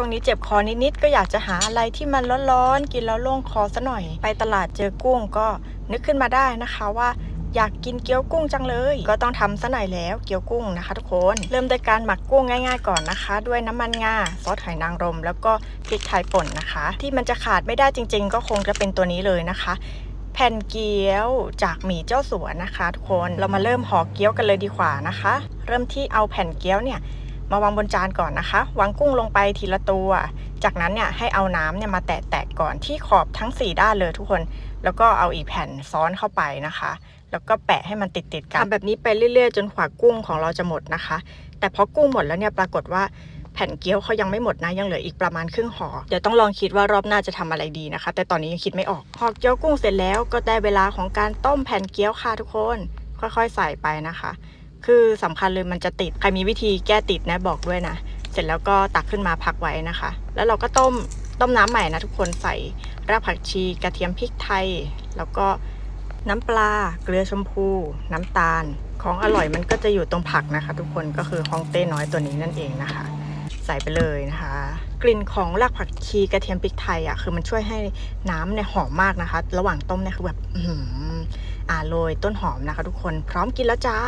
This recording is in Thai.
ช่วงนี้เจ็บคอนิดๆก็อยากจะหาอะไรที่มันร้อนๆกินแล้วโล่งคอซะหน่อย ไปตลาดเจอกุ้งก็นึกขึ้นมาได้นะคะว่าอยากกินเกี๊ยวกุ้งจังเลย ก็ต้องทำซะหน่อยแล้วเกี๊ยวกุ้งนะคะ ทุกคน เริ่มด้วยการหมักกุ้งง่าย ๆ ก่อนนะคะ ด้วยน้ำมันงาซอสหอยนางรม แล้วก็พริกไทยป่นนะคะ ที่มันจะขาดไม่ได้จริง ๆ ก็คงจะเป็นตัวนี้เลยนะคะ แผ่นเกี๊ยวจากหมี่เจ้าสัวนะคะ ทุกคนเรามาเริ่มห่อเกี๊ยวกันเลยดีกว่านะคะ เริ่มที่เอาแผ่นเกี๊ยวเนี่ย มาวางบนจานก่อนนะคะ วางกุ้งลงไปทีละตัว จากนั้นเนี่ยให้เอาน้ำเนี่ยมาแตะๆก่อนที่ขอบทั้ง 4 ด้านเลยทุกคน แล้วก็เอาอีกแผ่นซ้อนเข้าไปนะคะ แล้วก็แปะให้มันติดติดๆกันทำแบบนี้ไปเรื่อยๆ จนกว่ากุ้งของเราจะหมดนะคะ แต่พอกุ้งหมดแล้วเนี่ยปรากฏว่าแผ่นเกี๊ยวเขายังไม่หมดนะยังเหลืออีกประมาณครึ่งห่อเดี๋ยวต้องลองคิดว่ารอบหน้าจะทำอะไรดีนะคะ แต่ตอนนี้ยังคิดไม่ออกห่อเกี๊ยวกุ้งเสร็จแล้วก็ได้เวลาของการต้มแผ่นเกี๊ยวค่ะทุกคน ค่อยๆ ใส่ไปนะคะ คือสำคัญเลยมันจะติด ใครมีวิธีแก้ติดนะบอกด้วยนะ เสร็จแล้วก็ตักขึ้นมาพักไว้นะคะ แล้วเราก็ต้มต้มน้ำใหม่นะทุกคนใส่รากผักชีกระเทียมพริกไทย แล้วก็น้ำปลาเกลือชมพู น้ำตาล ของอร่อยมันก็จะอยู่ตรงผักนะคะ ทุกคนก็คือฮองเต้น้อยตัวนี้นั่นเองนะคะ ใส่ไปเลยนะคะ กลิ่นของรากผักชีกระเทียมพริกไทยอะคือมันช่วยให้น้ำเนี่ยหอมมากนะคะ ระหว่างต้มเนี่ยคือแบบอื้อหืออ่าโรยต้นหอมนะคะ ทุกคนพร้อมกินแล้วจ้า